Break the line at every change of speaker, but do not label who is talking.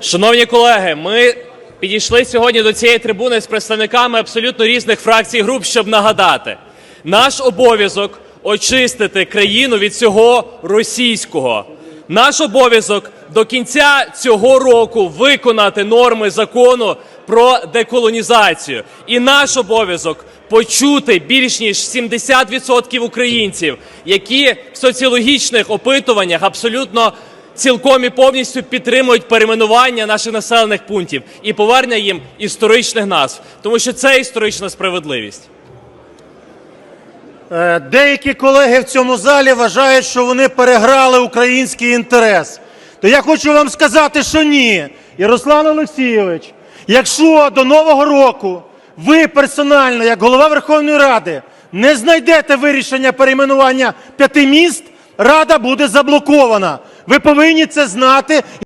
Шановні колеги, ми підійшли сьогодні до цієї трибуни з представниками абсолютно різних фракцій і груп, щоб нагадати, наш обов'язок очистити країну від всього російського. Наш обов'язок до кінця цього року виконати норми закону про деколонізацію. І наш обов'язок почути більш ніж 70% українців, які в соціологічних опитуваннях абсолютно цілком і повністю підтримують перейменування наших населених пунктів і повернення їм історичних назв, тому що це історична справедливість.
Е, Деякі колеги в цьому залі вважають, що вони переграли український інтерес. То я хочу вам сказати, що ні. І Руслан Олексійович, якщо до Нового року ви персонально, як голова Верховної Ради, не знайдете вирішення перейменування п'яти міст, Рада буде заблокована. Ви повинні це знати.